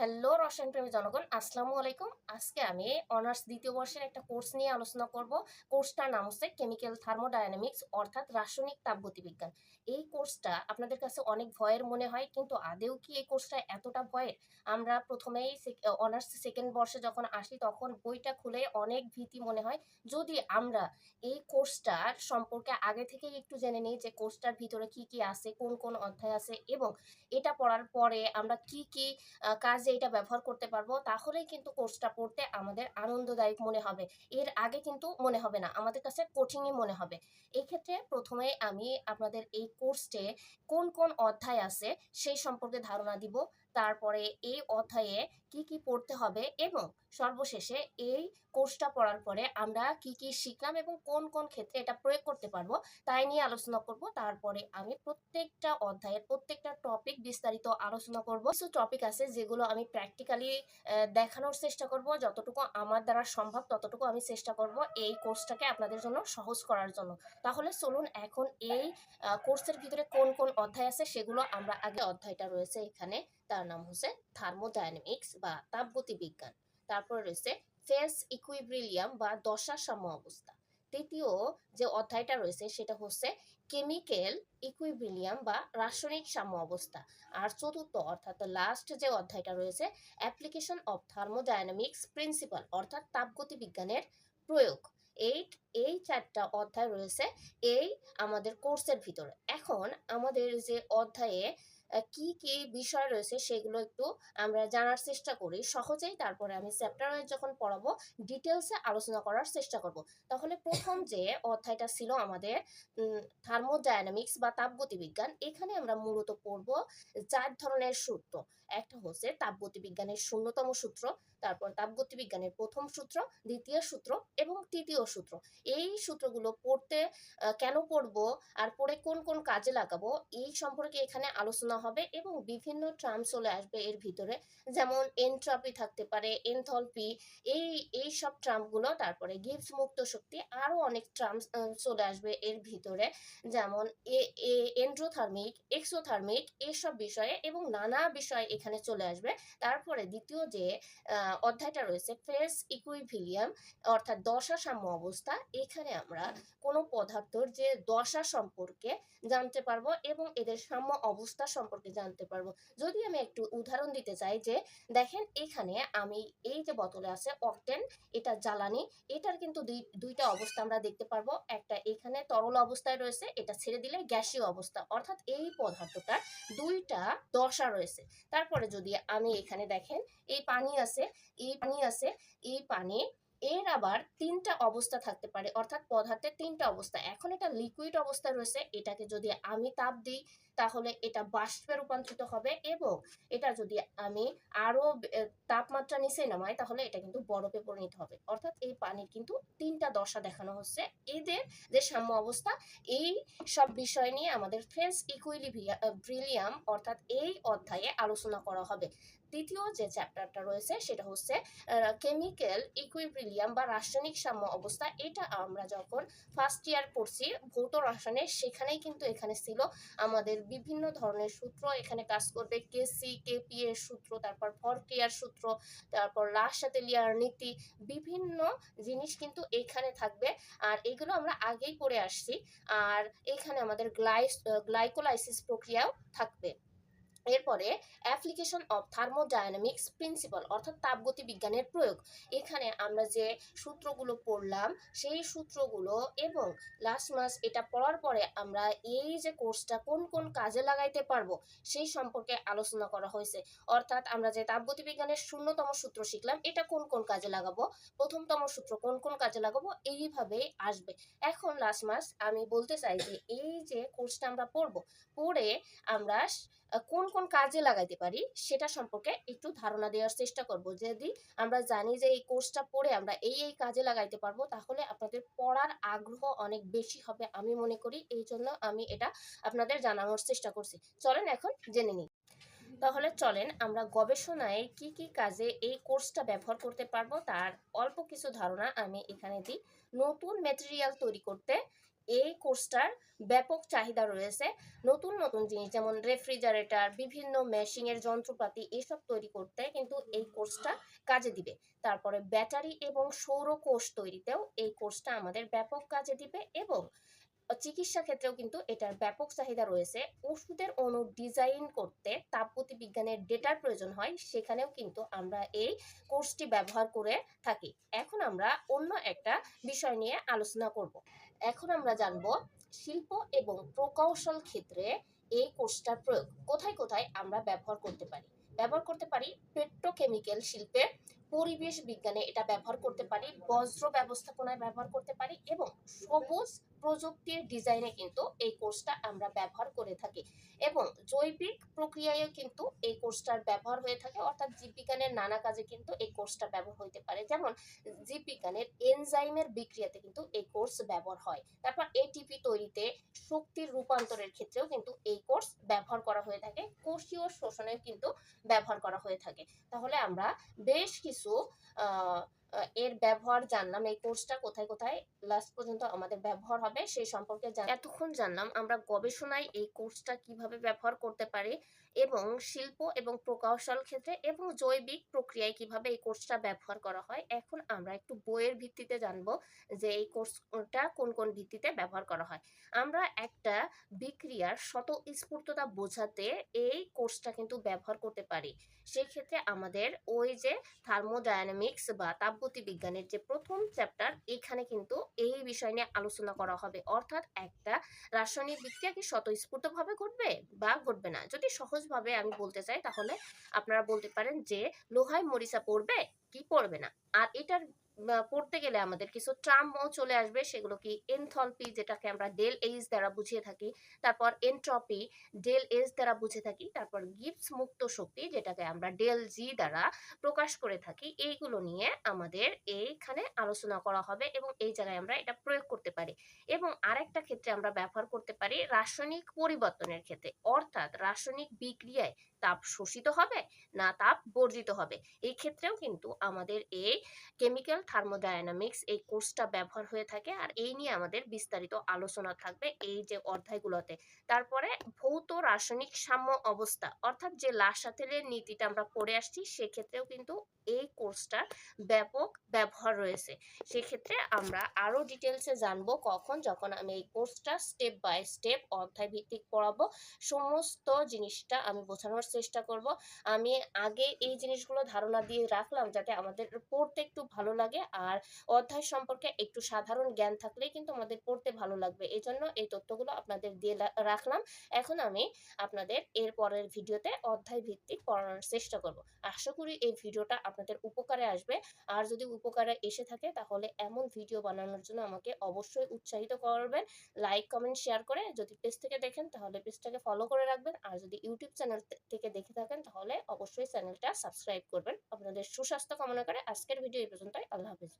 Hello রসায়ন প্রেমী জনগণ আসসালামু আলাইকুম আজকে আমি অনার্স দ্বিতীয় বর্ষের একটা কোর্স নিয়ে আলোচনা করব কোর্সটার নাম হচ্ছে কেমিক্যাল থার্মোডায়নামিক্স অর্থাৎ রাসায়নিক তাপগতিবিজ্ঞান এই কোর্সটা আপনাদের কাছে অনেক ভয়ের মনে হয় কিন্তু আদেও কি এই কোর্সটা এতটা ভয়ের আমরা প্রথমেই অনার্স সেকেন্ড বর্ষে যখন আসি তখন বইটা খুলে অনেক ভীতি মনে হয় যদি আমরা এই কোর্সটার সম্পর্কে আগে থেকেই একটু জেনে নিই যে কোর্সটার ভিতরে কি কি আছে কোন কোন অধ্যায় আছে এবং এটা পড়ার পরে আমরা কি কি আহ, কাজে এটা ব্যবহার করতে পারব, তাহলেই কিন্তু কোর্সটা পড়তে আমাদের আনন্দদায়ক মনে হবে। এর আগে কিন্তু মনে হবে না, আমাদের কাছে কঠিনই মনে হবে। এই ক্ষেত্রে প্রথমে আমি আপনাদের এই কোর্সে কোন কোন অধ্যায় আছে সেই সম্পর্কে ধারণা দিব, তারপরে এই অধ্যায়ে কি কি পড়তে হবে এবং সর্বশেষে এই কোর্সটা পড়ার পরে আমরা কি কি শিখলাম এবং কোন কোন ক্ষেত্রে এটা প্রয়োগ করতে পারব তাই নিয়ে আলোচনা করব। তারপরে আমি প্রত্যেকটা অধ্যায়ের প্রত্যেকটা টপিক বিস্তারিত আলোচনা করব। কিছু টপিক আছে যেগুলো আমি প্র্যাকটিক্যালি দেখানোর চেষ্টা করব। যতটুকু আমার দ্বারা সম্ভব ততটুকু আমি চেষ্টা করব এই কোর্সটাকে আপনাদের জন্য সহজ করার জন্য। তাহলে চলুন এখন এই কোর্সের ভিতরে কোন কোন অধ্যায় আছে সেগুলো আমরা আগে, অধ্যায়টা রয়েছে এখানে। তার নাম হচ্ছে থার্মোডাইনামিক্স বা তাপগতি বিজ্ঞান। তারপরে রয়েছে ফেস ইকুইব্রিলিয়াম বা দশা সাম্য অবস্থা। তৃতীয় যে অধ্যায়টা রয়েছে সেটা হচ্ছে কেমিক্যাল ইকুইব্রিলিয়াম বা রাসায়নিক সাম্য অবস্থা। আর চতুর্থ অর্থাৎ লাস্ট যে অধ্যায়টা রয়েছে অ্যাপ্লিকেশন অফ থার্মোডাইনামিক্স প্রিন্সিপাল অর্থাৎ তাপগতি বিজ্ঞানের প্রয়োগ। এই এই চারটা অধ্যায় রয়েছে, এই আমাদের কোর্সের ভিতরে। এখন আমাদের যে অধ্যায়ে কি কি বিষয় রয়েছে সেগুলো একটু আমরা জানার চেষ্টা করি। সহজেই তারপরে আমি চ্যাপ্টার ওয়াইজ যখন পড়াবো ডিটেলসে আলোচনা করার চেষ্টা করব। তাহলে প্রথম যে অধ্যায়টা ছিল আমাদের থার্মোডায়নামিক্স বা তাপগতিবিজ্ঞান, এখানে আমরা মূলত পড়ব চার ধরনের সূত্র। একটা হচ্ছে তাপগতিবিজ্ঞানের শূন্যতম সূত্র, তারপর তাপগতিবিজ্ঞানের প্রথম সূত্র, দ্বিতীয় সূত্র এবং তৃতীয় সূত্র। এই সূত্রগুলো পড়তে কেন পড়ব আর পড়ে কোন কোন কাজে লাগাবো, এই সম্পর্কে এখানে আলোচনা হবে এবং বিভিন্ন ট্রাম চলে আসবে এর ভিতরে। যেমন এনট্রপি থাকতে পারে, এনথলপি, এই এই সব ট্রামগুলো, তারপরে গিভস মুক্ত শক্তি, আরও অনেক ট্রাম চলে আসবে এর ভিতরে। যেমন এন্ড্রোথার্মিক, এক্সোথার্মিক এইসব বিষয়ে এবং নানা বিষয় এখানে চলে আসবে। তারপরে দ্বিতীয় যে অধ্যায়টা রয়েছে, ফেস ইকুইভিলিয়াম, অর্থাৎ দশা সাম্য অবস্থা, এখানে আমরা কোনো পদার্থর যে দশা সম্পর্কে জানতে পারব এবং এদের সাম্য অবস্থা সম্পর্কে জানতে পারব। যদি আমি একটু উদাহরণ দিতে চাই যে, দেখেন এখানে আমি এই যে বোতলে আছে অকটেন, এটা জ্বালানি, এটার কিন্তু দুই, দুইটা অবস্থা আমরা দেখতে পারব। একটা এখানে তরল অবস্থায় রয়েছে, এটা ছেড়ে দিলে গ্যাসীয় অবস্থা। অর্থাৎ এই পদার্থটার দুইটা দশা রয়েছে। তারপরে যদি আমি এখানে দেখেন, এই পানি আছে, এই পানি আছে, এই পানি এর আবার তিনটা অবস্থা থাকতে পারে, অর্থাৎ পদার্থের তিনটা অবস্থা। এখন এটা লিকুইড অবস্থায় রয়েছে, এটাকে যদি আমি তাপ দিই, তাহলে এটা বাষ্পে রূপান্তরিত হবে এবং এটা যদি আমি আরও তাপমাত্রা নিচে নামাই, তাহলে এটা কিন্তু বরফে পরিণত হবে। অর্থাৎ এই পানির কিন্তু তিনটা দশা দেখানো হচ্ছে। এদের যে সাম্য অবস্থা, এই সব বিষয় নিয়ে আমাদের ফেন্স ব্রিলিয়াম, অর্থাৎ এই অধ্যায়ে আলোচনা করা হবে। তৃতীয় যে চ্যাপ্টারটা রয়েছে সেটা হচ্ছে কেমিক্যাল ইকুইব্রিলিয়াম বা রাসায়নিক সাম্য অবস্থা। এটা আমরা যখন ফার্স্ট ইয়ার পড়ছি, ভৌত রসায়নে সেখানেই কিন্তু এখানে ছিল। আমাদের বিভিন্ন ধরনের সূত্র এখানে কাজ করবে। কেসি কেপি এর সূত্র, তারপর ফরক্রিয়ার সূত্র, তারপর লাসাতেলিয়ার নীতি, বিভিন্ন জিনিস কিন্তু এখানে থাকবে। আর এগুলো আমরা আগেই পড়ে আসছি। আর এখানে আমাদের গ্লাইস গ্লাইকোলাইসিস প্রক্রিয়াও থাকবে। এরপরে অ্যাপ্লিকেশন অফ থার্মোডায়নামিক্স প্রিন্সিপাল অর্থাৎ তাপগতি বিজ্ঞানের প্রয়োগ। এখানে আমরা যে সূত্রগুলো পড়লাম, সেই সূত্রগুলো এবং লাস্ট মাস এটা পড়ার পরে আমরা এই যে কোর্সটা কোন কোন কাজে লাগাইতে পারব, সেই সম্পর্কে আলোচনা করা হয়েছে। অর্থাৎ আমরা যে তাপগতি বিজ্ঞানের শূন্যতম সূত্র শিখলাম, এটা কোন কোন কাজে লাগাবো, প্রথমতম সূত্র কোন কোন কাজে লাগাবো, এইভাবেই আসবে। এখন লাস্ট মাস আমি বলতে চাই যে এই যে কোর্সটা আমরা পড়ব, পড়ে আমরা কোন কোন কাজে লাগাইতে পারি সেটা সম্পর্কে একটু ধারণা দেওয়ার চেষ্টা করব। যদি আমরা জানি যে এই কোর্সটা পড়ে আমরা এই এই কাজে লাগাইতে পারব, তাহলে আপনাদের পড়ার আগ্রহ অনেক বেশি হবে আমি মনে করি। এই জন্য আমি এটা আপনাদের জানানোর চেষ্টা করছি। চলেন এখন জেনে নিই। তাহলে চলেন আমরা গবেষণায় কি কি কাজে এই কোর্সটা ব্যবহার করতে পারব, তার অল্প কিছু ধারণা আমি এখানে দিই। নতুন ম্যাটেরিয়াল তৈরি করতে এই কোর্সটার ব্যাপক চাহিদা রয়েছে। নতুন নতুন জিনিস, যেমন রেফ্রিজারেটর, বিভিন্ন মেশিংয়ের যন্ত্রপাতি, এসব তৈরি করতে কিন্তু এই কোর্সটা কাজে দিবে। তারপরে ব্যাটারি এবং সৌর কোষ তৈরিতেও এই কোর্সটা আমাদের ব্যাপক কাজে দিবে এবং চিকিৎসা ক্ষেত্রেও কিন্তু এটার ব্যাপক চাহিদা রয়েছে। ওষুধের অণু ডিজাইন করতে তাপগতি বিজ্ঞানের ডেটার প্রয়োজন হয়, সেখানেও কিন্তু আমরা এই কোর্সটি ব্যবহার করে থাকি। এখন আমরা অন্য একটা বিষয় নিয়ে আলোচনা করব। এখন আমরা জানব শিল্প এবং প্রকৌশল ক্ষেত্রে এই কোর্সটার প্রয়োগ। কোথায় কোথায় আমরা ব্যবহার করতে পারি? ব্যবহার করতে পারি পেট্রোকেমিক্যাল শিল্পে, পরিবেশ বিজ্ঞানে এটা ব্যবহার করতে পারি, বজ্র ব্যবস্থাপনায় ব্যবহার করতে পারি এবং সবুজ প্রযুক্তির ডিজাইনে কিন্তু এই কোর্সটা আমরা ব্যবহার করে থাকি। এবং জৈবিক প্রক্রিয়ায়ও কিন্তু এই কোর্সটার ব্যবহার হয়ে থাকে, অর্থাৎ জীববিজ্ঞানের নানা কাজে কিন্তু এই কোর্সটা ব্যবহার হতে পারে। যেমন জীববিজ্ঞানের এনজাইমের বিক্রিয়াতে কিন্তু এই কোর্স ব্যবহার হয়। তারপর এটিপি তৈরিতে শক্তির রূপান্তরের ক্ষেত্রেও কিন্তু এই কোর্স ব্যবহার করা হয়ে থাকে। কোষীয় শোষণেও কিন্তু ব্যবহার করা হয়ে থাকে। তাহলে আমরা বেশ কিছু এর ব্যবহার জানলাম। এই কোর্সটা কোথায় কোথায় লাস্ট পর্যন্ত আমাদের ব্যবহার হবে, সেই সম্পর্কে এতক্ষণ জানলাম আমরা গবেষণায় এই কোর্সটা কীভাবে ব্যবহার করতে পারি এবং শিল্প এবং প্রকৌশল ক্ষেত্রে এবং জৈবিক প্রক্রিয়ায় কীভাবে এই কোর্সটা ব্যবহার করা হয়, এখন আমরা একটু বইয়ের ভিত্তিতে জানব যে এই কোর্সটা কোন কোন ভিত্তিতে ব্যবহার করা হয়। আমরা একটা বিক্রিয়ার স্বতঃস্ফূর্ততা বোঝাতে এই কোর্সটা কিন্তু ব্যবহার করতে পারি। সেই ক্ষেত্রে আমাদের ওই যে থার্মোডায়নামিক্স বা তাপগতি বিজ্ঞানের যে প্রথম চ্যাপ্টার এখানে কিন্তু এই বিষয় নিয়ে আলোচনা করা হবে। অর্থাৎ একটা রাসায়নিক বিক্রিয়া কি স্বতঃস্ফূর্তভাবে ঘটবে বা ঘটবে না। যদি সহজভাবে আমি বলতে চাই, তাহলে আপনারা বলতে পারেন যে, লোহায় মরিচা পড়বে কি পড়বে না? আর এটার পড়তে গেলে আমাদের কিছু টার্মও চলে আসবে, সেগুলো কি এনথলপি যেটাকে আমরা ডেল এইচ দ্বারা বুঝিয়ে থাকি, তারপর এনট্রপি ডেল এস দ্বারা বুঝে থাকি, তারপর গিবস মুক্ত শক্তি যেটাকে আমরা ডেল জি দ্বারা প্রকাশ করে থাকি, এইগুলো নিয়ে আমাদের এইখানে আলোচনা করা হবে এবং এই জায়গায় আমরা এটা প্রয়োগ করতে পারি। এবং আরেকটা ক্ষেত্রে আমরা ব্যবহার করতে পারি রাসায়নিক পরিবর্তনের ক্ষেত্রে, অর্থাৎ রাসায়নিক বিক্রিয়ায় তাপ শোষিত হবে না তাপ বর্জিত হবে। এই ক্ষেত্রেও কিন্তু আমাদের এই কেমিক্যাল থার্মোডায়নামিক্স এই কোর্সটা ব্যবহার হয়ে থাকে আর এই নিয়ে আমাদের বিস্তারিত আলোচনা থাকবে এই যে অধ্যায়গুলোতে। তারপরে ভৌত রাসায়নিক সাম্য অবস্থা অর্থাৎ যে লাসাতেলের নীতিটা আমরা পড়ে আসছি সেক্ষেত্রেও কিন্তু এই কোর্সটার ব্যাপক ব্যবহার রয়েছে। সেক্ষেত্রে আমরা আরও ডিটেলসে জানব কখন যখন আমি এই কোর্সটা স্টেপ বাই স্টেপ অধ্যায় ভিত্তিক পড়াবো। সমস্ত জিনিসটা আমি বোঝানোর চেষ্টা করব। আমি আগে এই জিনিসগুলো ধারণা দিয়ে রাখলাম যাতে আমাদের পড়তে একটু ভালো লাগে আর অধ্যায় সম্পর্কে একটু সাধারণ জ্ঞান থাকলেই কিন্তু আমাদের পড়তে ভালো লাগবে। এই জন্য এই তথ্যগুলো আপনাদের দিয়ে রাখলাম। এখন আমি আপনাদের এর পরের ভিডিওতে অধ্যায় ভিত্তিক পড়ানোর চেষ্টা করব। আশা করি এই ভিডিওটা আপনাদের উপকারে আসবে। আর যদি উপকারে এসে থাকে তাহলে এমন ভিডিও বানানোর জন্য আমাকে অবশ্যই উৎসাহিত করবেন। লাইক, কমেন্ট, শেয়ার করে যদি পেজ থেকে দেখেন তাহলে পেজটাকে ফলো করে রাখবেন। আর যদি ইউটিউব চ্যানেল থেকে দেখে থাকেন, তাহলে অবশ্যই চ্যানেলটা সাবস্ক্রাইব করবেন। আপনাদের সুস্বাস্থ্য কামনা করে আজকের ভিডিও এই পর্যন্তই। আল্লাহ হাফিজ।